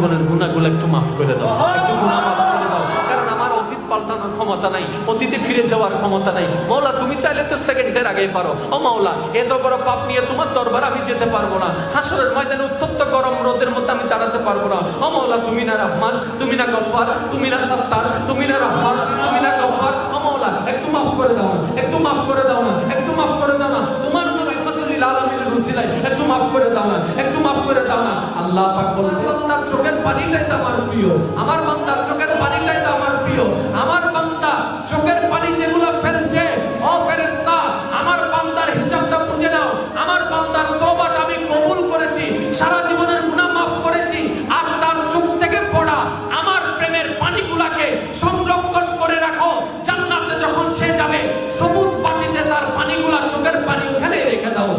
জীবনের গুণাগুলো একটু মাফ করে দাও। একটু গুণা মাফ করে দাও। কারণ আমার অতীত পাল্টানোর ক্ষমতা নাই। অতীতে ফিরে যাওয়ার ক্ষমতা নাই। মৌলা, তুমি চাইলে তো সেকেন্ডের আগেই পারো। ও মাওলা এত বড় পাপ নিয়ে তোমার দরবার আমি যেতে পারব না। হাসরের ময়দানে উত্তপ্ত গরম রোদের মধ্যে আমি দাঁড়াতে পারব না। ও মাওলা তুমি না রহমান, তুমি না গফফার তুমি না সত্তার, তুমি না রহমান তুমি না গফফার ও মাওলা একটু মাফ করে দাও একটু মাফ করে দাও না। একটু মাফ করে দাও না। তোমার রুসিলাই। একটু মাফ করে দাও না। একটু মাফ করে দাও না। আল্লাহ পাক বলেন তার চোখের পানিটাই তো আমার প্রিয়। আমার বান্দা চোখের পানিটাই তো আমার প্রিয়। আমার বান্দা চোখের পানি যেগুলো ফেলছে, ও ফেরেশতা, আমার বান্দার হিসাবটা বুঝে নাও। আমার বান্দার তওবাটা আমি কবুল করেছি, সারা জীবনের গুনাহ মাফ করেছি, আর তার চোখ থেকে পড়া আমার প্রেমের পানিগুলোকে সংরক্ষণ করে রাখো। জান্নাতে যখন সে যাবে, সবুজ পানিতে তার পানিগুলো চোখের পানি ওখানেই রেখে দাও।